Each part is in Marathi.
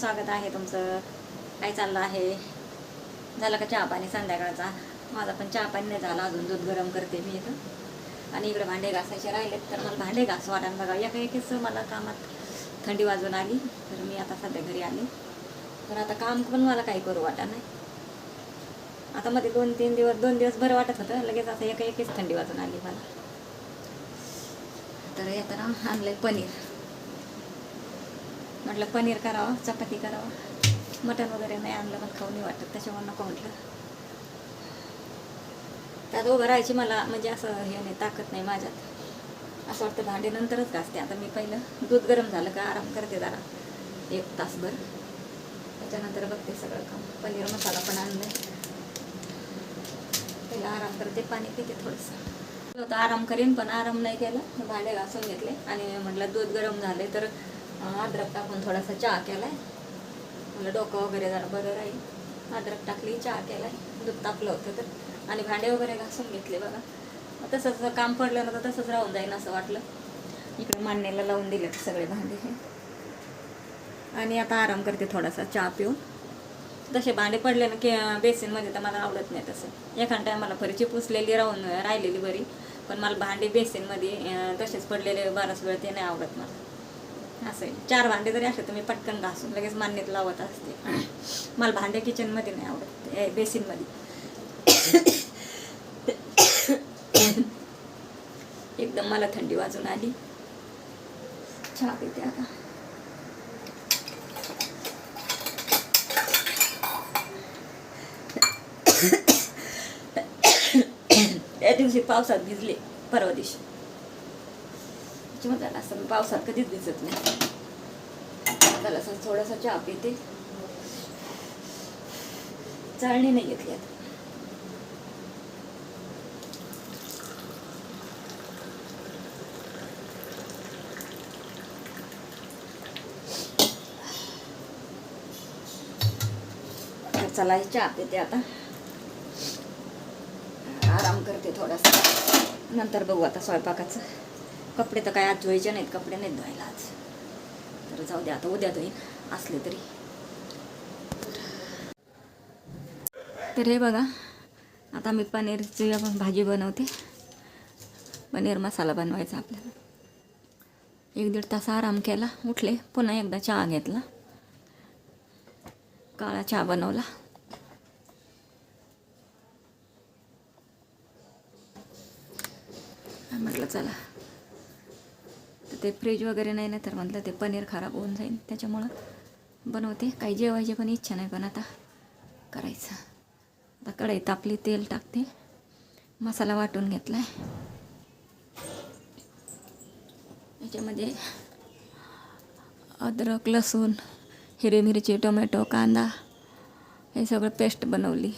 स्वागत आहे तुमचं. काय चाललं आहे? झालं का चहा पाणी संध्याकाळचा? माझा पण चहा पाणी नाही झाला अजून. दूध गरम करते मी इथं. आणि इकडे भांडे घासायचे राहिलेत तर मला भांडे घास वाटाण बघा. एका एकीच मला कामात थंडी वाजून आली तर मी आता सध्या घरी आले. तर आता काम पण मला काही करू वाटा नाही. आता मध्ये दोन तीन दिवस दोन दिवस बरं वाटत होतं. लगेच आता एका एकीच थंडी वाजून आली मला. तर येताना आणलं पनीर. म्हटलं पनीर करावं चपाती करावं. मटण वगैरे नाही आणलं मग खाऊ नाही वाटत. त्याच्यामुळे नको म्हटलं. त्यात उभं राहायची मला म्हणजे असं हे नाही ताकद नाही माझ्यात. असं वाटतं भांडे नंतरच घासते. आता मी पहिलं दूध गरम झालं का आराम करते जरा. एक तासभर. त्याच्यानंतर बघते सगळं काम. पनीर मसाला पण आणलं पहिला आराम करते पाणी पिते थोडंसं. होतं आराम करीन पण आराम नाही केला. भांडे घासून घेतले. आणि म्हटलं दूध गरम झाले तर अद्रक टाकून थोडासा चहा केलाय. मला डोकं वगैरे जरा बरं राहील. अद्रक टाकली चहा केलाय. दूध तापलं होतं तर. आणि भांडे वगैरे घासून घेतले बघा. तसंच काम पडलं ना तर तसंच राहून जाईन असं वाटलं. इकडे मांडणीला लावून दिले सगळे भांडे हे. आणि आता आराम करते थोडासा चहा पिऊन. तसे भांडे पडले ना की बेसिनमध्ये तर मला आवडत नाही तसं. एखाद टायमाला फरची पुसलेली राहून राहिलेली बरी. पण मला भांडे बेसिनमध्ये तसेच पडलेले बराच वेळ ते नाही आवडत मला. असं आहे. चार भांडे जरी असले तर मी पटकन घासून लगेच मान्यत लावत असते. मला भांडे किचनमध्ये नाही आवडत. ए, बेसिनमध्ये एकदम मला थंडी वाजून आली. चहा पिते आता. त्या दिवशी पावसात भिजले परवा दिवशी. त्याच्यामुळे झालं असं पावसात कधीच दिसत नाही. त्याला असं थोडासा चहा पिते चाळणी नाही घेतली आता. चला चहा पिते आता. आराम करते थोडासा. नंतर बघू आता स्वयंपाकाचं. कपडे तर काय आज धुवायचे नाहीत कपडे नाहीत धुवायला आज. तर जाऊ द्या आता उद्या धुईन. असले तरी. तर हे बघा आता मी पनीरची आपण भाजी बनवते. पनीर मसाला बनवायचा आपल्याला. एक दीड तास आराम केला उठले पुन्हा एकदा चहा घेतला. काळा चहा बनवला. म्हटलं चला. ते फ्रीज वगैरे नाही ना तर म्हटलं ते पनीर खराब होऊन जाईल. त्याच्यामुळं बनवते. काही जेवायची पण इच्छा नाही पण आता करायचं. आता कढई तापली तेल टाकते. मसाला वाटून घेतला आहे याच्यामध्ये अद्रक लसूण हिरवी मिरची टोमॅटो कांदा हे सगळं पेस्ट बनवली.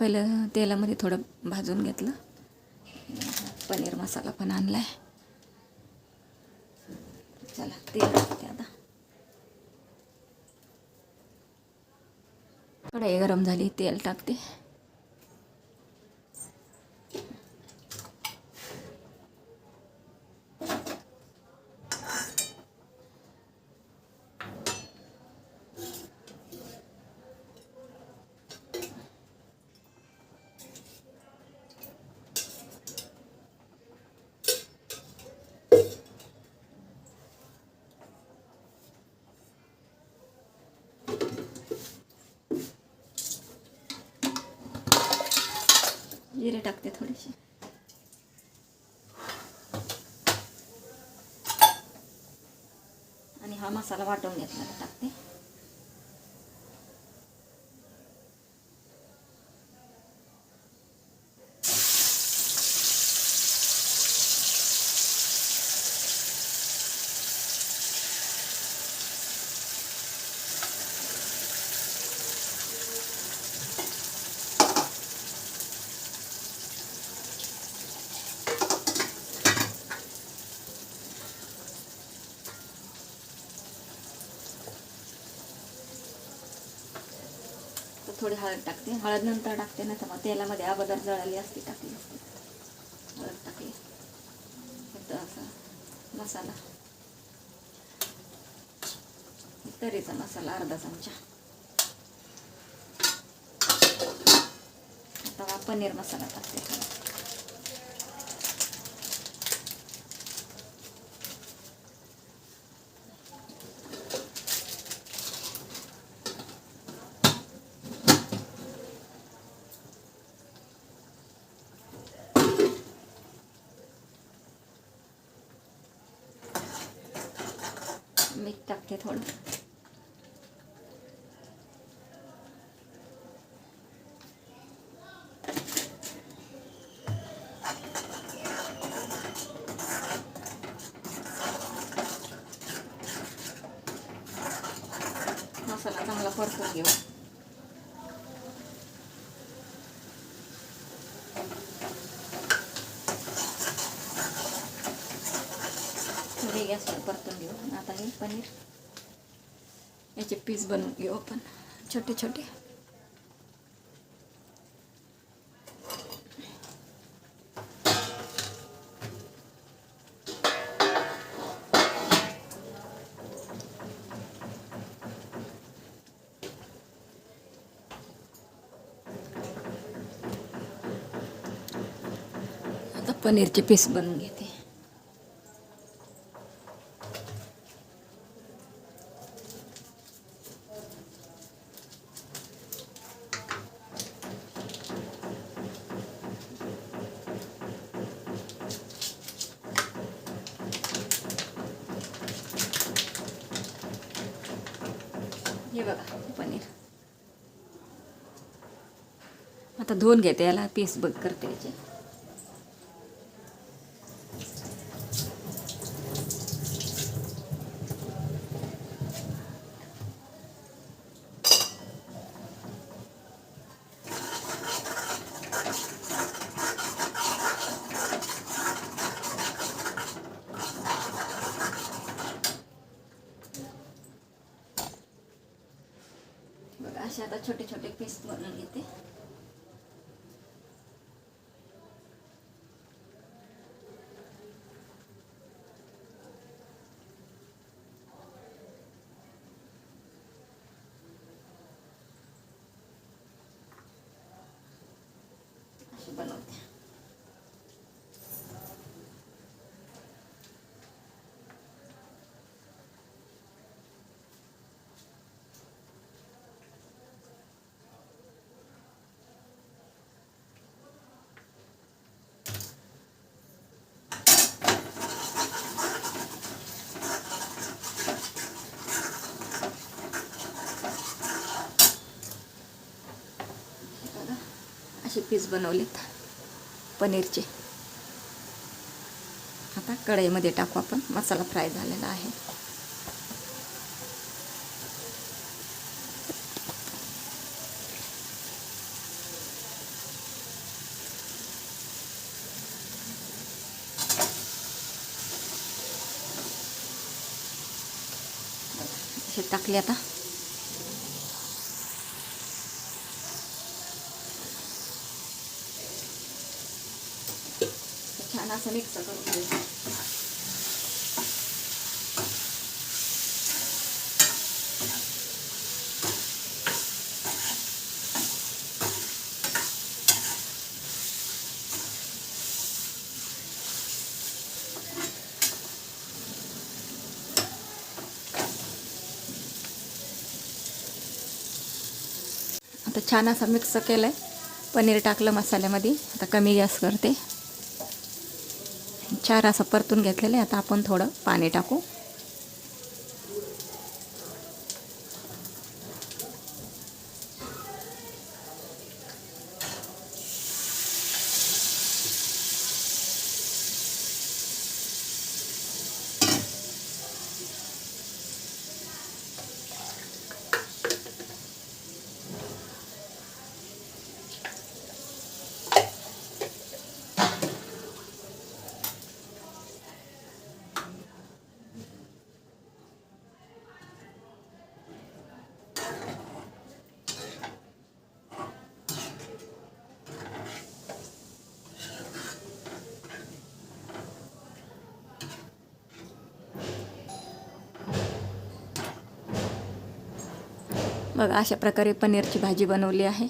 पहिलं तेलामध्ये थोडं भाजून घेतलं. पनीर मसाला पण आणलाय. चला तेल टाकते आता. कढई गरम झाली तेल टाकते. जिरे टाकते थोडीशी आणि हा मसाला वाटून घेतला टाकते. थोडी हळद टाकते. हळद नंतर टाकते ना तर मग तेलामध्ये अगोदर जळाली असते टाकली असते. हळद टाकली. फक्त असा मसाला. तरीचा मसाला अर्धा चमचा. आता पनीर मसाला टाकते. टाकते थोडं. मसाला चांगला परतून घेऊ थोडी गॅसवर परतून आता हे पनीर. याचे पीस बनवून घेऊ आपण. छोटे छोटे. आता पनीरचे पीस बनवून घेते हे बघा पनीर आता धुवून घेते याला पीस बघ करते याचे. बघा असे आता छोटे छोटे पीस बनवून घेते असे बनवते बघा असे पीस बनवलेत. पनीरचे. आता कढईमध्ये टाकू आपण. मसाला फ्राय झालेला आहे. हे टाकले आता छान असं मिक्स करून घ्यायचं. आता छान असं मिक्स केलं आहे पनीर टाकलं मसाल्यामध्ये. आता कमी गॅस करते. चार असं परतून घेतलेलं आहे. आता आपण थोडं पाणी टाकू. बघा अशा प्रकारे पनीरची भाजी बनवली आहे.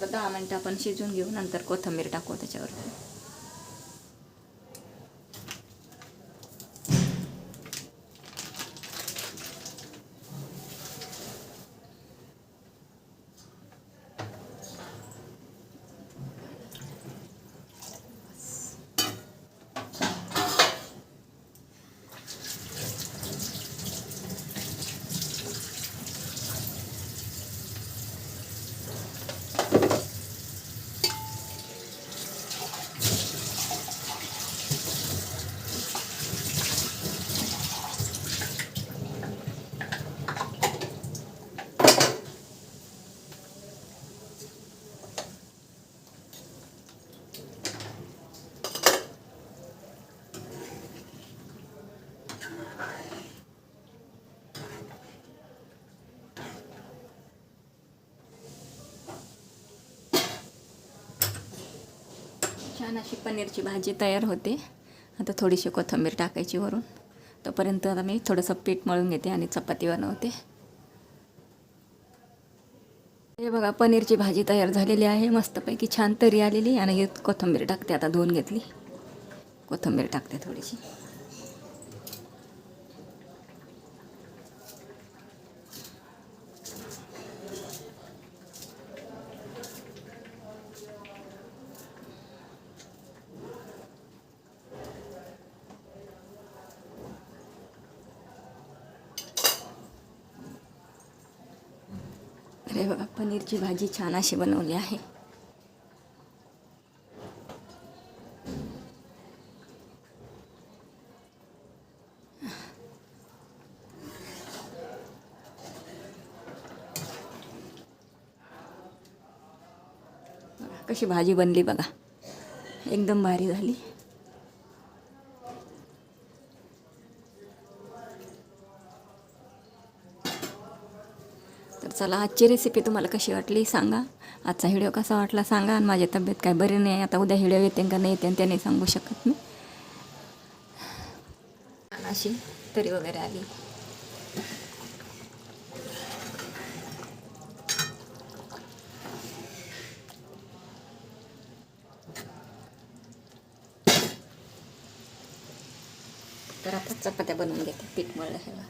तर दहा मिनटं आपण शिजून घेऊ नंतर कोथिंबीर टाकू त्याच्यावर. छान अशी पनीरची भाजी तयार होते. आता थोडीशी कोथिंबीर टाकायची वरून. तोपर्यंत आता मी थोडंसं पीठ मळून घेते आणि चपाती बनवते. हे बघा पनीरची भाजी तयार झालेली आहे. मस्तपैकी छान तरी आलेली आणि हे कोथिंबीर टाकते आता धुवून घेतली. कोथिंबीर टाकते थोडीशी. हे बघा पनीरची भाजी छान अशी बनवली आहे. कशी भाजी बनली बघा. एकदम भारी झाली. चला आजची रेसिपी तुम्हाला कशी वाटली सांगा. आजचा व्हिडिओ कसा वाटला सांगा आणि माझी तब्येत काय बरी नाही आता उद्या व्हिडिओ येते का नाही येते त्याने सांगू शकत मी. अशी तरी वगैरे आली. तर आता चपात्या बनवून घेते पीठ मळलं ह्याला